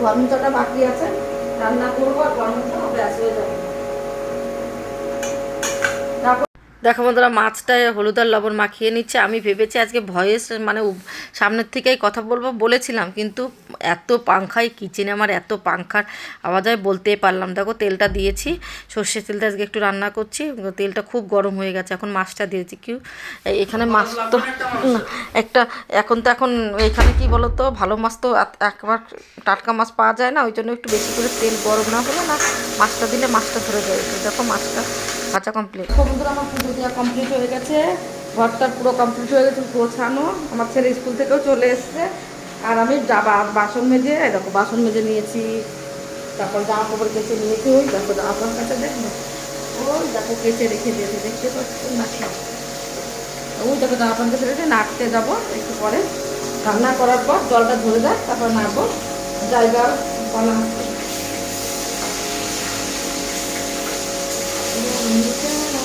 ঘর চটা বাকি আছে রান্না করব আর ঘর মুছবো ব্যাস হয়ে যাবে তারপর দেখো বন্ধুরা মাছটায় হলুদ আর লবণ মাখিয়ে নিচ্ছে। আমি ভেবেছি আজকে ভয়েস মানে সামনের থেকেই কথা বলব বলেছিলাম কিন্তু এত পাংখায় কিচেনে আমার এত পাংখার আওয়াজ হয় বলতেই পারলাম দেখো তেলটা দিয়েছি সর্ষের তেলটা আজকে একটু রান্না করছি তেলটা খুব গরম হয়ে গেছে এখন মাছটা দিয়েছি। কি এখানে মাছ তো একটা এখন তো এখন এখানে কি বলো তো ভালো মাছ তো একবার টাটকা মাছ পাওয়া যায় না ওই জন্য একটু বেশি করে তেল গরম না হলে না মাছটা দিলে মাছটা ধরে যায়। দেখো মাছটা ভাজা কমপ্লিট বন্ধুরা আমার পুজো দেওয়া কমপ্লিট হয়ে গেছে। ঘরটা পুরো কমপ্লিট হয়ে গেছে, গোছানো। আমার ছেলে স্কুল থেকেও চলে এসছে। আর আমি বাসন মেজে দেখো, বাসন মেজে নিয়েছি। তারপর জামা কাপড় কেচে নিয়েছি। ওই দেখো জামা কাপড় কাছে দেখো। ওই দেখো, কেচে রেখে দিয়েছে, দেখতে পাচ্ছ? না ওই দেখো জামা প্যান্ট কেচে রেখে নাড়তে যাব একটু পরে। রান্না করার পর জলটা ধরে দেয় তারপর নাড়বো। জায়গা বলা হচ্ছে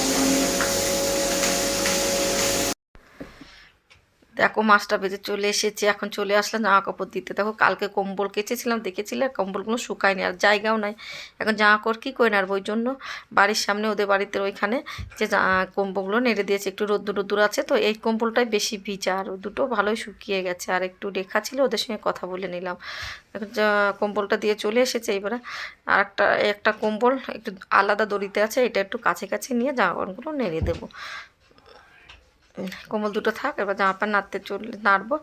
দেখো, মাছটা বেজে চলে এসেছে, এখন চলে আসলাম জামা কাপড় দিতে। দেখো, কালকে কম্বল কেচেছিলাম, দেখেছিলে? আর কম্বলগুলো শুকায়নি, আর জায়গাও নাই। এখন জামা কাপড় কী করে নেব ওই জন্য? বাড়ির সামনে, ওদের বাড়িতে ওইখানে যে কম্বলগুলো নেড়ে দিয়েছে। একটু রোদ্দুর রোদ্দুর আছে তো, এই কম্বলটাই বেশি ভিজা, আর দুটো ভালোই শুকিয়ে গেছে। আর একটু রেখা ছিল, ওদের সঙ্গে কথা বলে নিলাম। এখন কম্বলটা দিয়ে চলে এসেছে এবারে। আর একটা একটা কম্বল একটু আলাদা দড়িতে আছে, এটা একটু কাছে কাছে নিয়ে জামা কাপড়গুলো নেড়ে দেবো। কোমল দুটো থাক, এবার জামা প্যান্ট নাড়তে চলে, নাড়বো।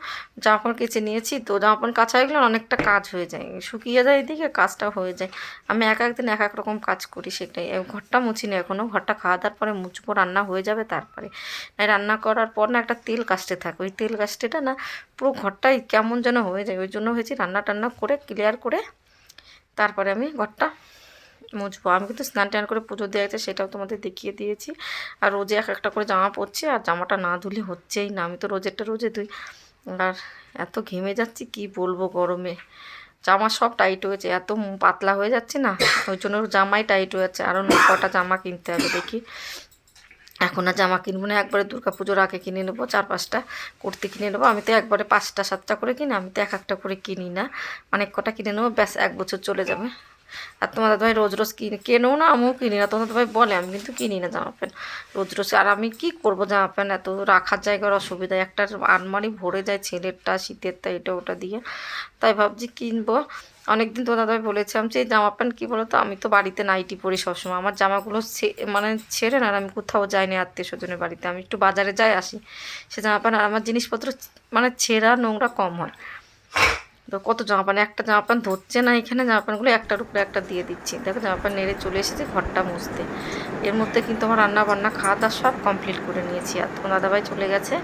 জামা প্যান্ট কেচে নিয়েছি তো জামা প্যান্ট কাছা হয়ে গেলে অনেকটা কাজ হয়ে যায়। শুকিয়ে যায় এদিকে, কাজটা হয়ে যায়। আমি এক একদিন এক এক রকম কাজ করি সেটাই। ঘরটা মুছি না এখনও ঘরটা খাওয়া দাওয়ার পরে মুছবো, রান্না হয়ে যাবে তারপরে। রান্না করার পর না একটা তেল কাস্টে থাকে। ওই তেল কাস্টেটা না পুরো ঘরটাই কেমন যেন হয়ে যায়। ওই জন্য হয়েছি রান্না টান্না করে ক্লিয়ার করে তারপরে আমি ঘরটা মুছবো। আমি কিন্তু স্নান টান করে পুজো দেওয়া আছে সেটাও তোমাদের দেখিয়ে দিয়েছি। আর রোজে এক একটা করে জামা পরছি, আর জামাটা না ধুলে হচ্ছেই না। আমি তো রোজেরটা রোজে ধুই। আর এত ঘেমে যাচ্ছি, কি বলব গরমে। জামা সব টাইট হয়েছে এত পাতলা হয়ে যাচ্ছে না, ওই জন্য জামাই টাইট হয়ে যাচ্ছে। আরও কটা জামা কিনতে হবে দেখি। এখন আর জামা কিনবো না, একবারে দুর্গা পুজোর আগে কিনে নেব, চার পাঁচটা কুর্তি কিনে নেব। আমি তো একবারে পাঁচটা, সাতটা করে কিনি, আমি তো এক একটা করে কিনি না। অনেক কটা কিনে নেব, ব্যাস এক বছর চলে যাবে। আর তোমার দাদাভাই রোজ রোজ কিনে, কেনেও না আমিও কিনি না, তোমার দাদাভাই বলে, আমি কিন্তু কিনি না জামা প্যান্ট। রোজ রোজ, আর আমি কি করব জামা প্যান্ট? এত রাখার জায়গার অসুবিধা, একটা আলমারি ভরে যায় ছেলেরটা, শীতেরটা, এটা ওটা দিয়ে। তাই ভাবছি কিনবো। অনেক অনেকদিন তোমার দাদাভাই বলেছিলাম যে এই জামা প্যান্ট কী বলো তো আমি তো বাড়িতে নাইটি পরি সবসময়। আমার জামাগুলো মানে ছেড়ে না, আর আমি কোথাও যাই যাইনি আত্মীয় স্বজনের বাড়িতে। আমি একটু বাজারে যাই আসি, সে জামা প্যান্ট আর আমার জিনিসপত্র মানে ছেঁড়া নোংরা কম হয়। তো কত জামা প্যান্ট একটা জামা প্যান্ট ধরছে না এখানে জামা প্যান্টগুলো একটার উপরে একটা দিয়ে দিচ্ছি। দেখো জামা প্যান্ট নেড়ে চলে এসেছি ঘরটা মুছতে। এর মধ্যে কিন্তু আমার রান্না বান্না খাওয়া দাওয়া সব কমপ্লিট করে নিয়েছি। আর তোমার দাদাভাই চলে গেছে।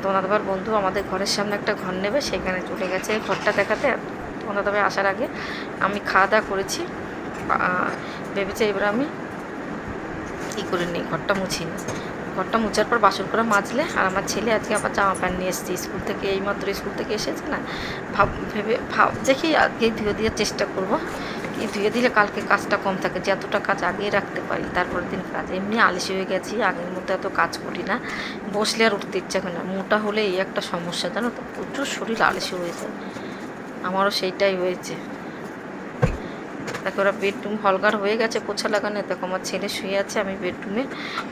তোমার দাদাভাইয়ের বন্ধু আমাদের ঘরের সামনে একটা ঘর নেবে, সেখানে চলে গেছে ঘরটা দেখাতে। তোমার দাদাভাই আসার আগে আমি খাওয়া দাওয়া করেছি ভেবেছি এবার আমি কী করে নিই, ঘরটা মুছি নিই। ঘরটা মুছার পর বাসন করে মাজলে আর আমার ছেলে আজকে আবার জামা প্যান্ট নিয়ে এসেছে, স্কুল থেকে এইমাত্র স্কুল থেকে এসেছে না? ভাব, ভেবে, ভাব, দেখি আজকে ধুয়ে দেওয়ার চেষ্টা করব। কি ধুয়ে দিলে কালকে কাজটা কম থাকে, যে এতটা কাজ আগেই রাখতে পারি, তারপরের দিন কাজ। এমনি আলসি হয়ে গেছি, আগের মতো এত কাজ করি না। বসলে আর উঠতে ইচ্ছা করে না, মোটা হলে এই একটা সমস্যা, জানো তো? প্রচুর শরীর আলসি হয়ে যায়। আমারও সেইটাই হয়েছে। দেখো ওরা বেডরুম হলগার হয়ে গেছে, পোছা লাগানো। দেখো আমার ছেলে শুয়ে আছে, আমি বেডরুমে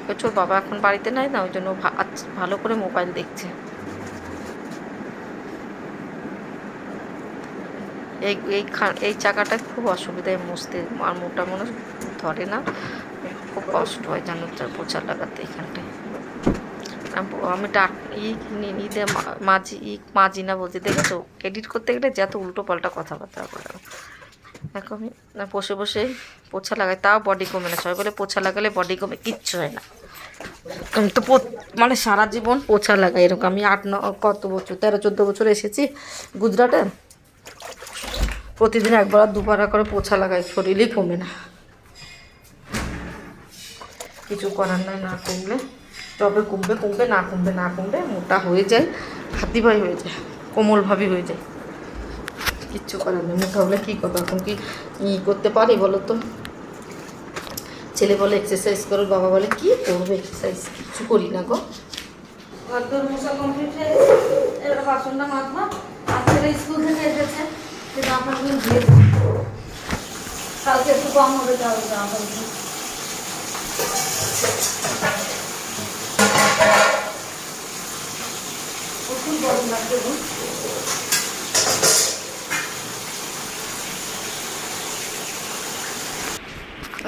প্রচুর বাবা এখন বাড়িতে নাই না, ওই জন্য ভালো করে মোবাইল দেখছে। এই এই এই চাকাটা খুব অসুবিধায় মুছতে আর মোটা মনে ধরে না। খুব কষ্ট হয় জানো পোছা লাগাতে এখানটায়। আম- ডাক, ই কিনে নিতে মাঝি, ই মাঝি না বলতে দেখেছ? এডিট করতে গেলে যত উল্টো পাল্টা কথাবার্তা বলে দেখো আমি না বসে বসে পোছা লাগাই, তাও বডি কমে না। সবাই বলে পোছা লাগালে বডি কমে, কিচ্ছু হয় না। আমি তো মানে সারা জীবন পোছা লাগাই এরকম। আমি আট, ন, কত বছর, তেরো, চোদ্দ বছর এসেছি গুজরাটে। প্রতিদিন একবার দুবার করে পোছা লাগাই, শরীরই কমে না। কিছু করার নাই, না কমলে তবে কমবে কমবে, না কমবে না কমবে মোটা হয়ে যায় হাতিভাই হয়ে যায়, কোমলভাবে হয়ে যায়। কিচ্ছু করার নেই। মোটা হলে কী করব? এখন কি ই করতে পারি বলো তো? ছেলে বলে এক্সারসাইজ করো। বাবা বলে, কি করবে? এক্সারসাইজ কিচ্ছু করি না গো। মশা কমপ্লিট হয়ে স্কুল থেকে কালকে একটু কম হবে তাহলে লাগছে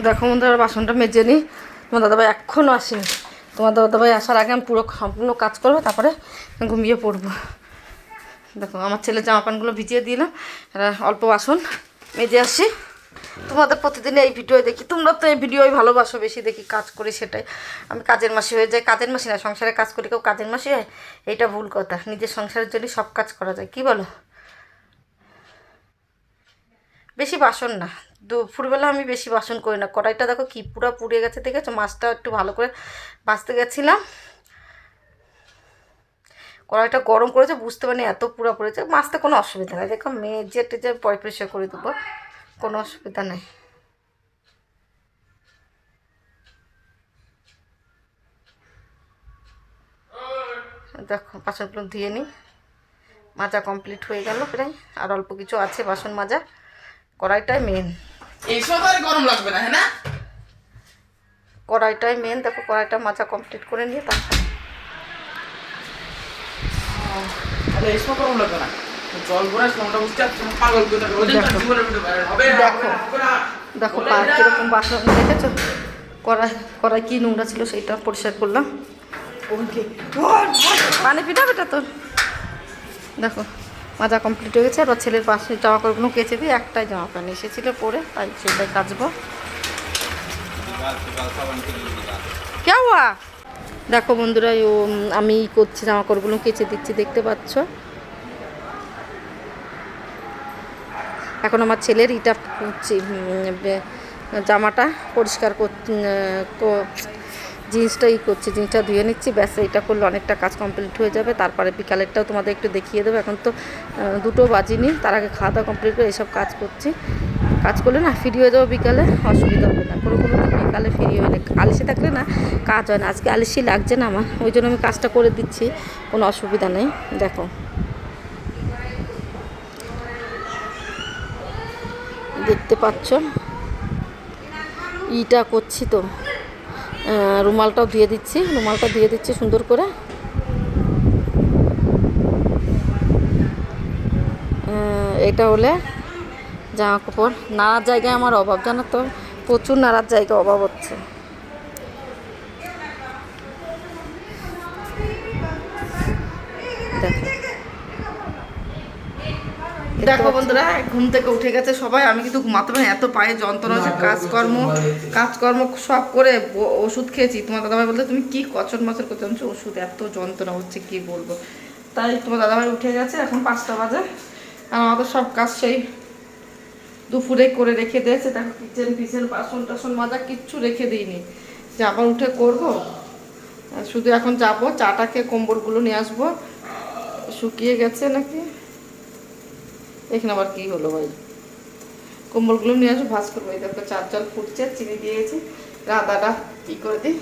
দেখো বন্ধুরা বাসনটা মেজে নিই তোমার দাদাভাই এখনও আসেনি। তোমার দাদাভাই আসার আগে আমি পুরো সম্পূর্ণ কাজ করব, তারপরে ঘুমিয়ে পড়ব। দেখো, আমার ছেলের জামা প্যান্টগুলো ভিজিয়ে দিলাম অল্প বাসন মেজে আসি। তোমাদের প্রতিদিন এই ভিডিও দেখি। তোমরা তো এই ভিডিওই ভালোবাসো, বেশি দেখি কাজ করি সেটাই। আমি কাজের মাসি হয়ে যাই। কাজের মাসি না, সংসারে কাজ করি কেউ কাজের মাসি হয়? এইটা ভুল কথা। নিজের সংসারের জন্য সব কাজ করা যায়। কি বলো? বেশি বাসন না। দুপুরবেলা আমি বেশি বাসন করি না। কড়াইটা দেখো কি পুরো পুড়ে গেছে, দেখেছ? মাছটা একটু ভালো করে বাঁচতে গেছিলাম। কড়াইটা গরম করেছে, বুঝতে পারিনি এত পুরো পড়েছে। মাছতে কোনো অসুবিধা নেই। দেখো মেজে টেজে পরিষ্কার করে দেবো, কোনো অসুবিধা নেই। দেখো, বাসনগুলো ধুয়ে নিই। মাজা কমপ্লিট হয়ে গেল প্রায়। আর অল্প কিছু আছে বাসন মাজা। কড়াইটাই মেন এই সময় আর গরম লাগবে না হ্যাঁ না? কড়াইটাই মেন দেখো কড়াইটা মাজা কমপ্লিট করে নিয়ে তারপর। তাহলে এই সময় গরম লাগবে না। জল ভরে বুঝতে পাগল করে দেখো। দেখো পা কীরকম বাসন দেখেছ? কড়াই কড়াই কী নোংরা ছিল সেইটা পরিষ্কার করলাম। পানি পিঠা বেটা তোর দেখো। মাজা কমপ্লিট হয়ে গেছে। আর ছেলের পাশে জামা কাপড়গুলো কেচে দিয়ে একটাই জামা প্যান্ট এসেছিল পরে, তাই সেটাই কাচবো। কে দেখো বন্ধুরা, ও আমি করছি, জামা কাপড়গুলো কেচে দিচ্ছি, দেখতে পাচ্ছ? এখন আমার ছেলের ইটা জামাটা পরিষ্কার কর জিন্সটা ই করছি, জিন্সটা ধুয়ে নিচ্ছি, ব্যাস এইটা করলে অনেকটা কাজ কমপ্লিট হয়ে যাবে। তারপরে বিকালেরটাও তোমাদের একটু দেখিয়ে দেবো। এখন তো দুটো বাজিনি, তার আগে খাওয়া দাওয়া কমপ্লিট করে এসব কাজ করছি। কাজ করলে না ফ্রি হয়ে যাব বিকালে, অসুবিধা হবে না। কোনো কোনো দিন বিকালে ফ্রি হলে আলিশি থাকলে না কাজ হয় না। আজকে আলিশি লাগছে না আমার, ওই জন্য আমি কাজটা করে দিচ্ছি, কোনো অসুবিধা নেই। দেখো। দেখতে পাচ্ছ? ইটা করছি তো। রুমালটাও দিয়ে দিচ্ছি। রুমালটা দিয়ে দিচ্ছি সুন্দর করে। এটা হলে জামা কাপড়। নাড়ার জায়গায় আমার অভাব, জানো তো? প্রচুর নাড়ার জায়গায় অভাব হচ্ছে। দেখো বন্ধুরা ঘুম থেকে উঠে গেছে সবাই। আমি কিন্তু ঘুমাতে পারি এত পায়ে যন্ত্রণা হচ্ছে কাজকর্ম কাজকর্ম সব করে ওষুধ খেয়েছি। তোমার দাদাভাই বলতে তুমি কি কচর মচর করতে জানছো ওষুধ এত যন্ত্রণা হচ্ছে কি বলব? তাই তোমার দাদাভাই উঠে গেছে এখন পাঁচটা বাজে। আর আমাদের সব কাজ সেই দুপুরে করে রেখে দিয়েছে। দেখো কিচেন পিচেন বাসন টাসন মাজা কিচ্ছু রেখে দিইনি। যে আবার উঠে করব। শুধু এখন যাব চাটা খেয়ে কম্বলগুলো নিয়ে আসব। শুকিয়ে গেছে নাকি? এখানে আবার কি হলো ভাই? কম্বলগুলো নিয়ে আসো ভাজ করব। এই দেখো চার জল ফুটছে চিনি দিয়েছি। আদাটা ই করে দিই?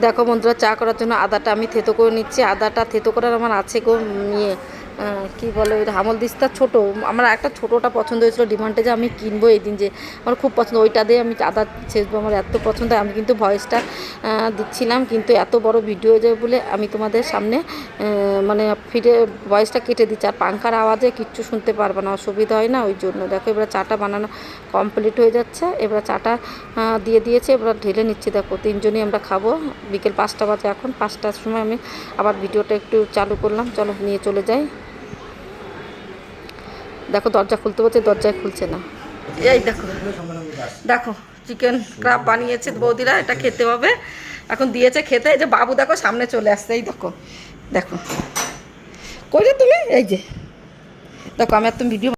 দেখো বন্ধুরা চা করার জন্য আদাটা আমি থেতো করে নিচ্ছি। আদাটা থেতো করার আমার আছে গো আহ, কি বলে ওই হামল দিস্তা ছোটো, আমার একটা ছোটোটা পছন্দ হয়েছিল, ডিমান্ডে যে আমি কিনবো এই দিন যে আমার খুব পছন্দ, ওইটা দিয়ে আমি আদা ছেঁচবো, আমার এত পছন্দ, আমি কিন্তু ভয়েসটা দিচ্ছিলাম, কিন্তু এত বড় ভিডিও হয়ে যাবে বলে আমি তোমাদের সামনে মানে ফিরে ভয়েসটা কেটে দিচ্ছি, আর পাঙ্খার আওয়াজে কিচ্ছু শুনতে পারবে না, অসুবিধা হয় না, ওই জন্য। দেখো, এবার চাটা বানানো কমপ্লিট হয়ে যাচ্ছে, এবার চাটা দিয়ে দিয়েছে, এবার ঢেলে নিচ্ছি, দেখো, তিনজনই আমরা খাব, বিকেল পাঁচটা বাজে এখন, পাঁচটার সময় আমি আবার ভিডিওটা একটু চালু করলাম, চলো নিয়ে চলে যাই। দেখো দরজা খুলতে বলছে দরজায় খুলছে না। এই দেখো দেখো চিকেন ক্রাব বানিয়েছে বৌদিরা এটা খেতে হবে। এখন দিয়েছে খেতে এই যে বাবু দেখো সামনে চলে আসছে এই দেখো দেখো। কই রে তুমি? এই যে দেখো আমি আর তুমি ভিডিও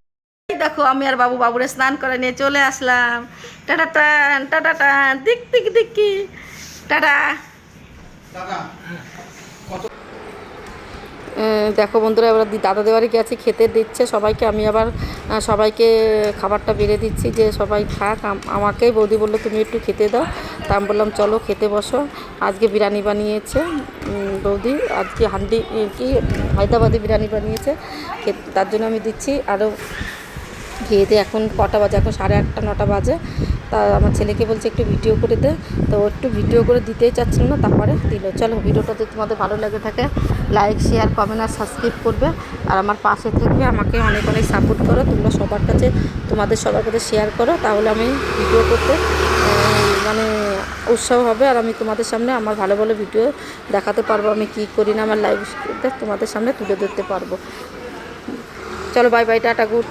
দেখো আমি আর বাবু বাবুরে স্নান করে নিয়ে চলে আসলাম। টাটা টান টাটা টান দিক দিক দিকি টাটা। দেখো বন্ধুরা, এবার দাদা দেওয়ারে গেছি, খেতে দিচ্ছে সবাইকে। আমি আবার সবাইকে খাবারটা বেড়ে দিচ্ছি যে সবাই খাক। আম- আমাকেই বৌদি বলল, তুমি একটু খেতে দাও। তা আমি বললাম, চলো, খেতে বসো। আজকে বিরিয়ানি বানিয়েছে বৌদি। আজকে হান্ডি কি, হায়দ্রাবাদি বিরিয়ানি বানিয়েছে। তার জন্য আমি দিচ্ছি। আরও খেয়ে এখন কটা বাজে? এখন সাড়ে আটটা, নটা বাজে। তা আমার ছেলেকে বলছে, একটু ভিডিও করে দে। তো একটু ভিডিও করে দিতেই চাচ্ছিল না, তারপরে দিল। চলো ভিডিওটা যদি তোমাদের ভালো লাগে থাকে লাইক শেয়ার কমেন্ট আর সাবস্ক্রাইব করবে। আর আমার পাশে থাকবে আমাকে অনেক অনেক সাপোর্ট করো। তোমরা সবার কাছে তোমাদের সবার কাছে শেয়ার করো। তাহলে আমি ভিডিও করতে মানে উৎসাহ হবে। আর আমি তোমাদের সামনে আমার ভালো ভালো ভিডিও দেখাতে পারব। আমি কি করি না আমার লাইফ তোমাদের সামনে তুলে ধরতে পারব। চলো বাই বাই টাটা গুড